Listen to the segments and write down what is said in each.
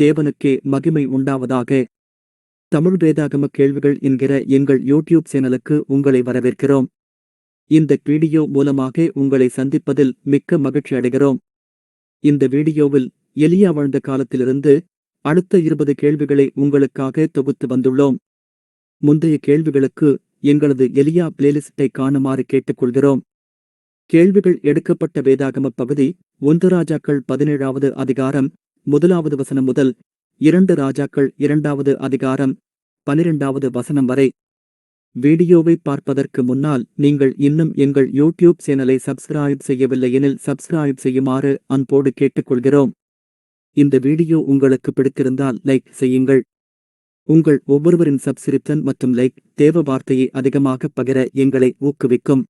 தேவனுக்கே மகிமை உண்டாவதாக. தமிழ் வேதாகம கேள்விகள் என்கிற எங்கள் யூடியூப் சேனலுக்கு உங்களை வரவேற்கிறோம். இந்த வீடியோ மூலமாக உங்களை சந்திப்பதில் மிக்க மகிழ்ச்சி அடைகிறோம். இந்த வீடியோவில் எலியா வாழ்ந்த காலத்திலிருந்து அடுத்த இருபது கேள்விகளை உங்களுக்காக தொகுத்து வந்துள்ளோம். முந்தைய கேள்விகளுக்கு எங்களது எலியா பிளேலிஸ்டை காணுமாறு கேட்டுக்கொள்கிறோம். கேள்விகள் எடுக்கப்பட்ட வேதாகம பகுதி ஒன்று ராஜாக்கள் பதினேழாவது அதிகாரம் முதலாவது வசனம் முதல் இரண்டு ராஜாக்கள் இரண்டாவது அதிகாரம் பனிரெண்டாவது வசனம் வரை. வீடியோவை பார்ப்பதற்கு முன்னால் நீங்கள் இன்னும் எங்கள் யூடியூப் சேனலை சப்ஸ்கிரைப் செய்யவில்லை எனில் சப்ஸ்கிரைப் செய்யுமாறு அன்போடு கேட்டுக்கொள்கிறோம். இந்த வீடியோ உங்களுக்கு பிடித்திருந்தால் லைக் செய்யுங்கள். உங்கள் ஒவ்வொருவரின் சப்ஸ்கிரிப்ஷன் மற்றும் லைக் தேவ வார்த்தையை அதிகமாக பகிர எங்களை ஊக்குவிக்கும்.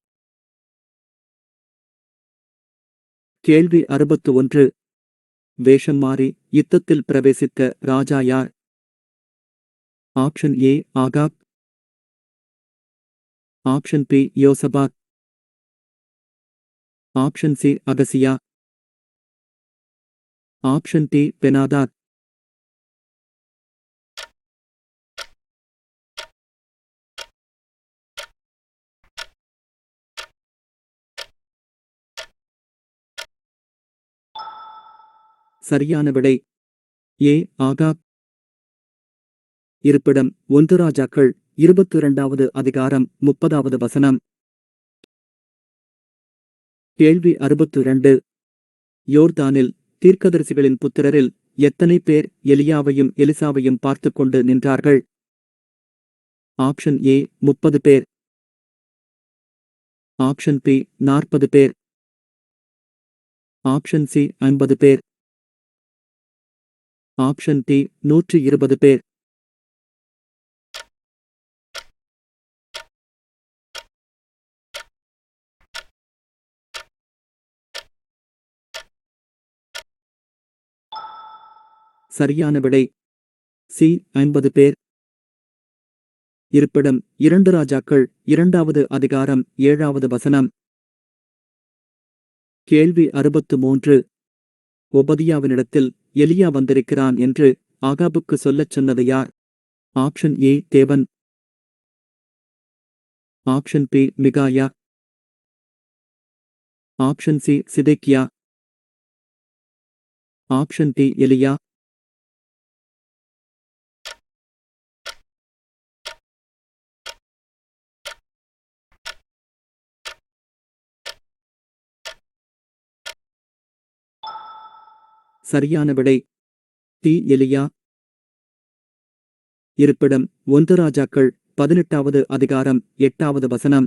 கேள்வி அறுபத்து ஒன்று வேஷம் மாறி யுத்தத்தில் பிரவேசித்த ராஜா யார்? Option A Ahab. Option B யோசபாத் ஆப்ஷன் சி அகசியா. Option D Benhadad. சரியான விடை. ஏ. ஆகாப். இருப்பிடம் ஒன்று ராஜாக்கள் இருபத்தி இரண்டாவது அதிகாரம் முப்பதாவது வசனம். கேள்வி அறுபத்து இரண்டு யோர்தானில் தீர்க்கதரிசிகளின் புத்திரரில் எத்தனை பேர் எலியாவையும் எலிசாவையும் பார்த்து கொண்டு நின்றார்கள்? ஆப்ஷன் ஏ முப்பது பேர். ஆப்ஷன் பி நாற்பது பேர். ஆப்ஷன் சி ஐம்பது பேர். ஆப்ஷன் டி நூற்றி இருபது பேர். சரியான விடை சி ஐம்பது பேர். இருப்பிடம் இரண்டு ராஜாக்கள் இரண்டாவது அதிகாரம் ஏழாவது வசனம். கேள்வி அறுபத்து மூன்று ஒபதியாவினிடத்தில் எலியா வந்திருக்கிறான் என்று ஆகாபுக்கு சொல்லச் சொன்னது யார்? ஆப்ஷன் ஏ தேவன். Option B Micaiah. Option C Zedekiah. Option D Elijah. சரியான விடை. டி எலியா. இருப்பிடம் ஒன்று ராஜாக்கள் பதினெட்டாவது அதிகாரம் எட்டாவது வசனம்.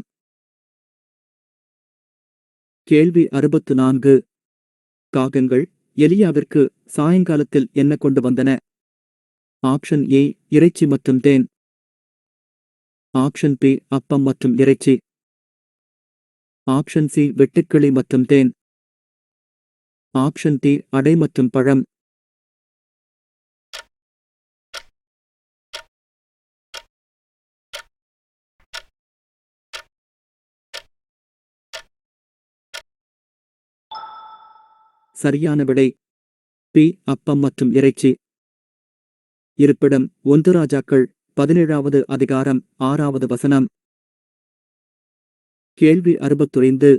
கேள்வி அறுபத்து நான்கு காகங்கள் எலியாவிற்கு சாயங்காலத்தில் என்ன கொண்டு வந்தன? ஆப்ஷன் ஏ இறைச்சி மற்றும் தேன். ஆப்ஷன் பி அப்பம் மற்றும் இறைச்சி. ஆப்ஷன் சி வெட்டுக்கிளி மற்றும் தேன். ஆப்ஷன் டி அடை மற்றும் பழம். சரியான விடை. பி அப்பம் மற்றும் இறைச்சி. இருப்பிடம் ஒன்று ராஜாக்கள் பதினேழாவது அதிகாரம் ஆறாவது வசனம். கேள்வி அறுபத்துறைந்து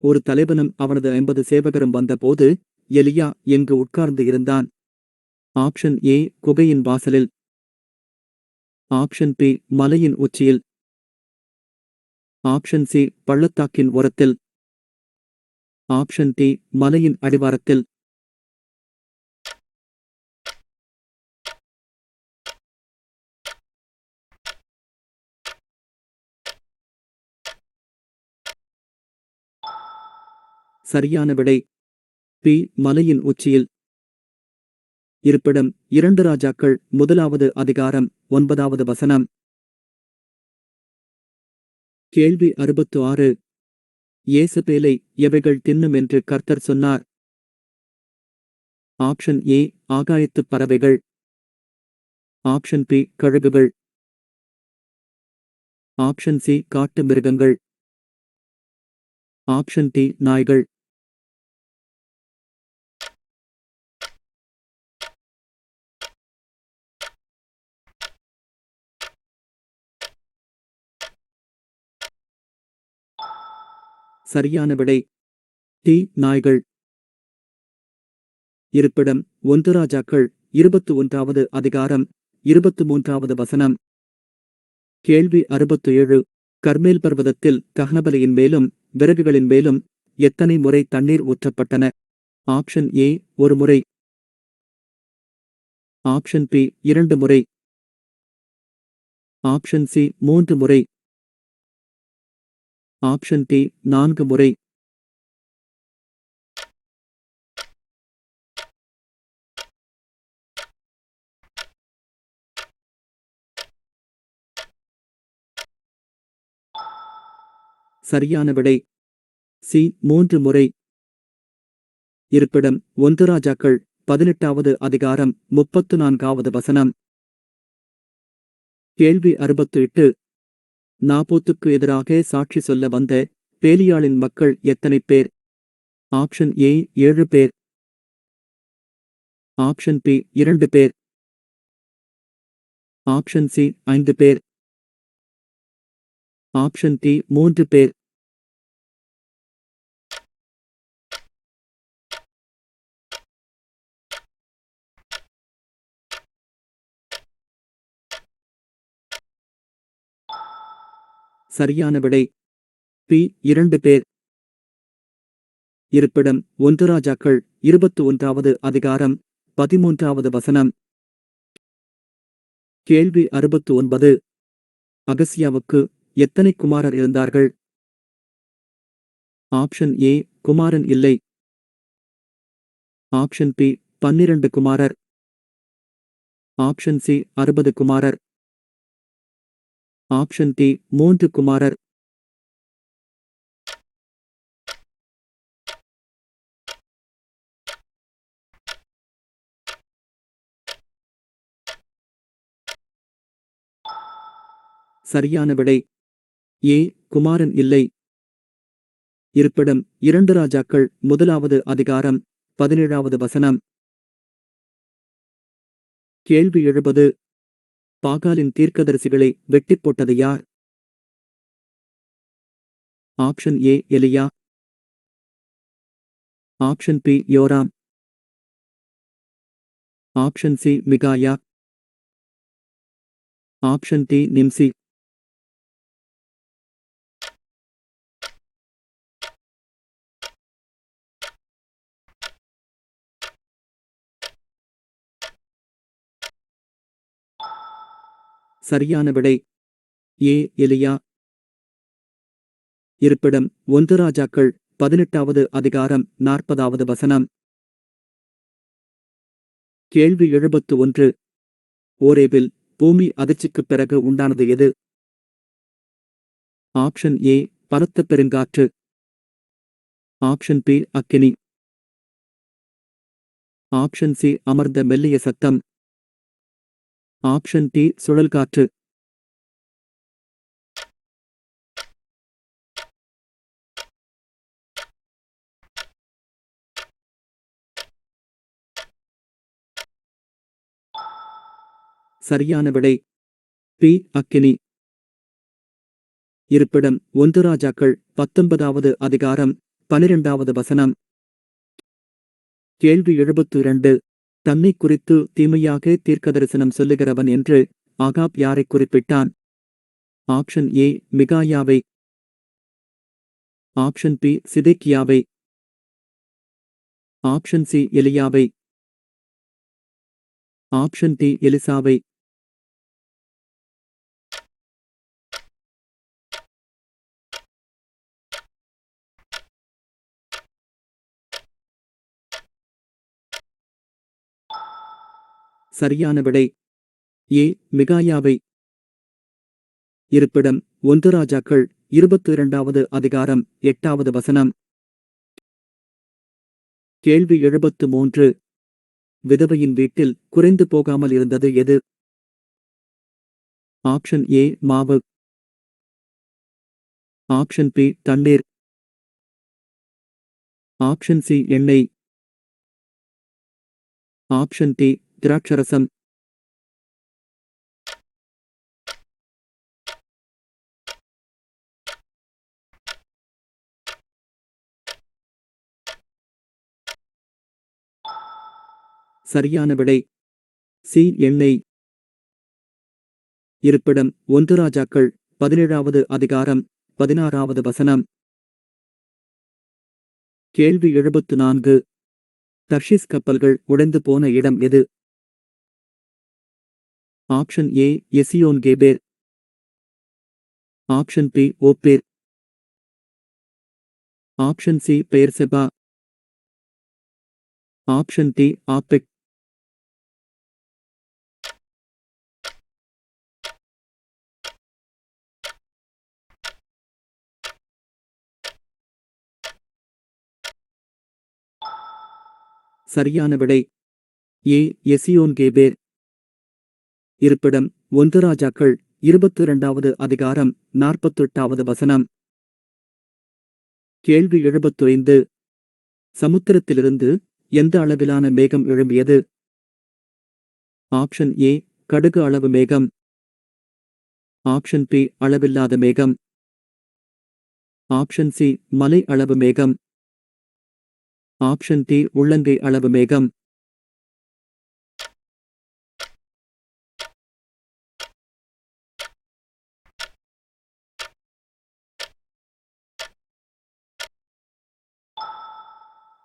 ஒரு தலைவனும் அவனது ஐம்பது சேவகரும் வந்தபோது எலியா எங்கு உட்கார்ந்து இருந்தான். ஆப்ஷன் ஏ குகையின் வாசலில். ஆப்ஷன் பி மலையின் உச்சியில். ஆப்ஷன் சி பள்ளத்தாக்கின் ஓரத்தில். ஆப்ஷன் டி மலையின் அடிவாரத்தில். சரியான விடை. பி. மலையின் உச்சியில். இருப்பிடம் இரண்டு ராஜாக்கள் முதலாவது அதிகாரம் ஒன்பதாவது வசனம். கேள்வி அறுபத்து ஆறு ஏசபேலை எவைகள் தின்னும் என்று கர்த்தர் சொன்னார். Option A. ஆகாயத்துப் பறவைகள். Option B. கழுகுகள். Option C. காட்டு மிருகங்கள். Option D. நாய்கள். சரியான விடை. டி. நாய்கள். இருப்பிடம் ஒன்று ராஜாக்கள் இருபத்து ஒன்றாவது அதிகாரம் இருபத்து மூன்றாவது வசனம். கேள்வி அறுபத்து ஏழு கர்மேல் பர்வதத்தில் கஹனபலியின் மேலும் விறகுகளின் மேலும் எத்தனை முறை தண்ணீர் ஊற்றப்பட்டன? ஆப்ஷன் ஏ ஒரு முறை. ஆப்ஷன் பி இரண்டு முறை. ஆப்ஷன் சி மூன்று முறை. ஆப்ஷன் டி நான்கு முறை. சரியான விடை. சி மூன்று முறை. இருப்பிடம் ஒன்று ராஜாக்கள் பதினெட்டாவது அதிகாரம் முப்பத்து நான்காவது வசனம். கேள்வி அறுபத்து எட்டு நாபோத்துக்கு எதிராக சாட்சி சொல்ல வந்த பேலியாளின் மக்கள் எத்தனை பேர்? ஆப்ஷன் ஏ ஏழு பேர். ஆப்ஷன் பி இரண்டு பேர். ஆப்ஷன் சி ஐந்து பேர். ஆப்ஷன் டி மூன்று பேர். சரியான விடை. பி இரண்டு பேர். இருப்பிடம் ஒன்று ராஜாக்கள் இருபத்து ஒன்றாவது அதிகாரம் பதிமூன்றாவது வசனம். கேள்வி அறுபத்து ஒன்பது. அகசியாவுக்கு எத்தனை குமாரர் இருந்தார்கள்? ஆப்ஷன் ஏ குமாரன் இல்லை. ஆப்ஷன் பி பன்னிரண்டு குமாரர். ஆப்ஷன் சி அறுபது குமாரர். ஆப்ஷன் டி மூன்று குமாரர். சரியான விடை. ஏ குமாரன் இல்லை. இருப்பிடம் இரண்டு ராஜாக்கள் முதலாவது அதிகாரம் பதினேழாவது வசனம். கேள்வி எழுபது பாகாலின் தீர்க்கதரிசிகளை வெட்டிப் போட்டது யார்? Option A Elijah. Option B Joram. Option C Micaiah. Option D Nimshi. சரியான விடை. ஏ எலியா. இருப்பிடம் ஒன்று ராஜாக்கள் பதினெட்டாவது அதிகாரம் நாற்பதாவது வசனம். கேள்வி எழுபத்து ஒன்று ஓரேபில் பூமி அதிர்ச்சிக்குப் பிறகு உண்டானது எது? ஆப்ஷன் ஏ பலத்த பெருங்காற்று. ஆப்ஷன் பி அக்கினி. ஆப்ஷன் சி அமர்ந்த மெல்லிய சத்தம். ஆப்ஷன் டி சுழல் காற்று. சரியான விடை. பி அக்கினி. இருப்பிடம் ஒன்று ராஜாக்கள் பத்தொன்பதாவது அதிகாரம் பனிரெண்டாவது வசனம். கேள்வி எழுபத்தி இரண்டு தன்னை குறித்து தீமையாக தீர்க்கதரிசனம் சொல்லுகிறவன் என்று ஆகாப் யாரை குறிப்பிட்டான்? ஆப்ஷன் ஏ மிகாயாவை. ஆப்ஷன் பி சிதேக்கியாவை. ஆப்ஷன் சி எலியாவை. ஆப்ஷன் டி எலிசாவை. சரியான விடை. ஏ. மிகாயாவை. இருப்பிடம் ஒன்று ராஜாக்கள் இருபத்தி இரண்டாவது அதிகாரம் எட்டாவது வசனம். கேள்வி எழுபத்து மூன்று. விதவையின் வீட்டில் குறைந்து போகாமல் இருந்தது எது? Option A. மாவு. Option B. தண்ணீர். Option C. எண்ணெய். Option D. திராட்சரசம். சரியான விடை. சி எண்ணெய். இருப்பிடம் ஒன்று ராஜாக்கள் பதினேழாவது அதிகாரம் பதினாறாவது வசனம். கேள்வி எழுபத்து நான்கு. தர்ஷிஸ் கப்பல்கள் உடைந்து போன இடம் எது? Option A Ezion Geber option B Ophir. Option C Beersheba. Option D Aphek. சரியான விடை. ஏ எசியோன் கேபேர் இருப்பிடம் ஒன்று ராஜாக்கள் இருபத்தி இரண்டாவது அதிகாரம் நாற்பத்தெட்டாவது வசனம். கேள்வி எழுபத்தைந்து. சமுத்திரத்திலிருந்து எந்த அளவிலான மேகம் எழும்பியது? ஆப்ஷன் ஏ கடுகு அளவு மேகம். ஆப்ஷன் பி அளவில்லாத மேகம். ஆப்ஷன் சி மலை அளவு மேகம். ஆப்ஷன் டி உள்ளங்கை அளவு மேகம்.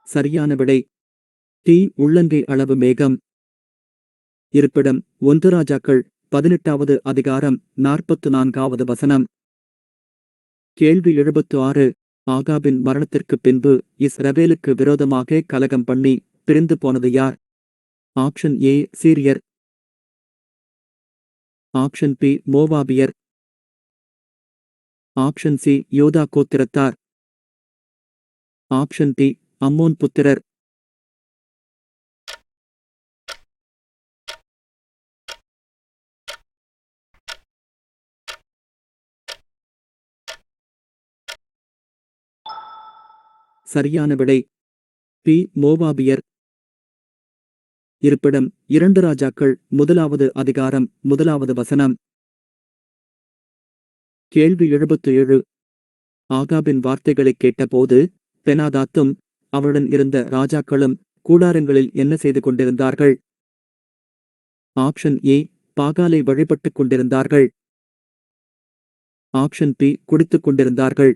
சரியான விடை. டி உள்ளங்கை அளவு மேகம். இருப்பிடம் ஒன்று ராஜாக்கள் பதினெட்டாவது அதிகாரம் நாற்பத்து நான்காவது வசனம். கேள்வி எழுபத்து ஆறு ஆகாபின் மரணத்திற்கு பின்பு இஸ்ரவேலுக்கு விரோதமாக கலகம் பண்ணி பிரிந்து போனது யார்? ஆப்ஷன் ஏ சீரியர். ஆப்ஷன் பி மோவாபியர். ஆப்ஷன் சி யோதா கோத்திரத்தார். ஆப்ஷன் டி அம்மோன் புத்திரர். சரியான விடை. பி. மோவாபியர். இருப்பிடம் இரண்டு ராஜாக்கள் முதலாவது அதிகாரம் முதலாவது வசனம். கேள்வி எழுபத்து ஏழு. ஆகாபின் வார்த்தைகளை கேட்டபோது பெனாதாத்தும் அவருடன் இருந்த ராஜாக்களும் கூடாரங்களில் என்ன செய்து கொண்டிருந்தார்கள்? ஆப்ஷன் ஏ பாகாலை வழிபட்டுக் கொண்டிருந்தார்கள். ஆப்ஷன் பி குடித்துக் கொண்டிருந்தார்கள்.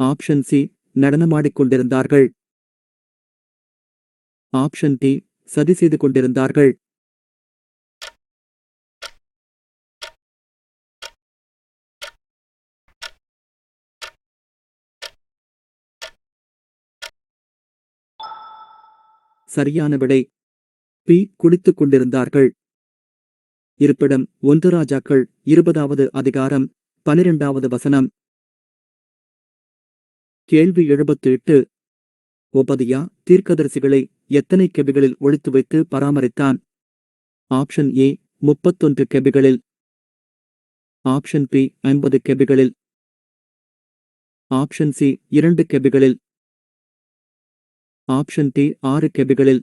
ஆப்ஷன் சி நடனமாடிக் கொண்டிருந்தார்கள். ஆப்ஷன் டி சதி செய்து கொண்டிருந்தார்கள். சரியான விடை. பி. குடித்துக் கொண்டிருந்தார்கள். இருப்பிடம் ஒன்று ராஜாக்கள் இருபதாவது அதிகாரம் பனிரெண்டாவது வசனம். கேள்வி எழுபத்து எட்டு ஒபதியா தீர்க்கதரிசிகளை எத்தனை கெபிகளில் ஒழித்து வைத்து பராமரித்தான்? ஆப்ஷன் ஏ முப்பத்தொன்று கெபிகளில். ஆப்ஷன் பி ஐம்பது கெபிகளில். ஆப்ஷன் சி இரண்டு கெபிகளில். ஆப்ஷன் டி ஆறு கெபிகளில்.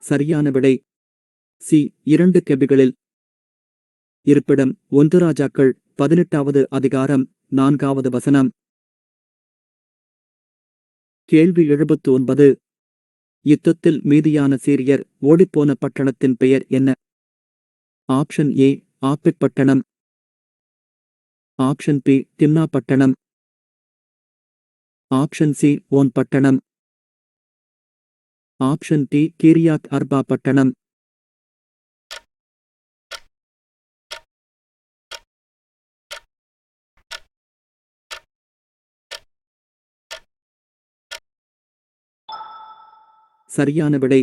சரியான விடை. சி இரண்டு கெபிகளில். இருப்பிடம் ஒன்று ராஜாக்கள் பதினெட்டாவது அதிகாரம் நான்காவது வசனம். கேள்வி எழுபத்து ஒன்பது யுத்தத்தில் மீதியான சீரியர் ஓடிப்போன பட்டணத்தின் பெயர் என்ன? ஆப்ஷன் ஏ ஆப்பிட் பட்டணம். ஆப்ஷன் பி திம்னா பட்டணம். ஆப்ஷன் சி ஓன் பட்டணம். ஆப்ஷன் டி கீரியாத் அர்பா பட்டணம். சரியான விடை.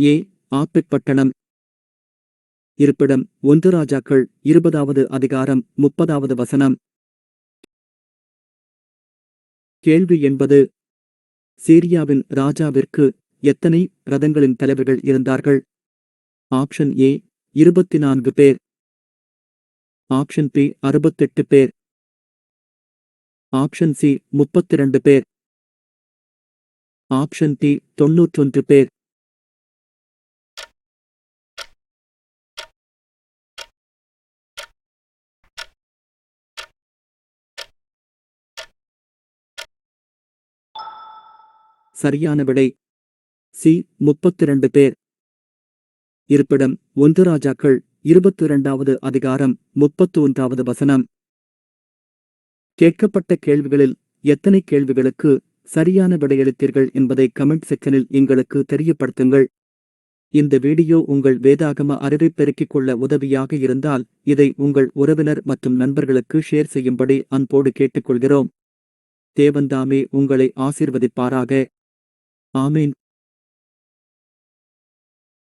ஏ ஆப்பிட் பட்டணம். இருப்பிடம் ஒன்று ராஜாக்கள் இருபதாவது அதிகாரம் முப்பதாவது வசனம். கேள்வி என்பது சீரியாவின் ராஜாவிற்கு எத்தனை ரதங்களின் தலைவர்கள் இருந்தார்கள்? ஆப்ஷன் ஏ இருபத்தி நான்கு பேர். ஆப்ஷன் பி அறுபத்தெட்டு பேர். ஆப்ஷன் சி முப்பத்திரண்டு பேர். ஆப்ஷன் டி தொன்னூற்றொன்று பேர். சரியான விடை. சி முப்பத்திரண்டு பேர். இருப்பிடம் ஒன்று ராஜாக்கள் இருபத்தி இரண்டாவது அதிகாரம் முப்பத்தி ஒன்றாவது வசனம். கேட்கப்பட்ட கேள்விகளில் எத்தனை கேள்விகளுக்கு சரியான விடையளித்தீர்கள் என்பதை கமெண்ட் செக்ஷனில் எங்களுக்கு தெரியப்படுத்துங்கள். இந்த வீடியோ உங்கள் வேதாகம அறிவை பெருக்கிக் கொள்ள உதவியாக இருந்தால் இதை உங்கள் உறவினர் மற்றும் நண்பர்களுக்கு ஷேர் செய்யும்படி அன்போடு கேட்டுக்கொள்கிறோம். தேவந்தாமே உங்களை ஆசிர்வதிப்பாராக. ஆமீன்.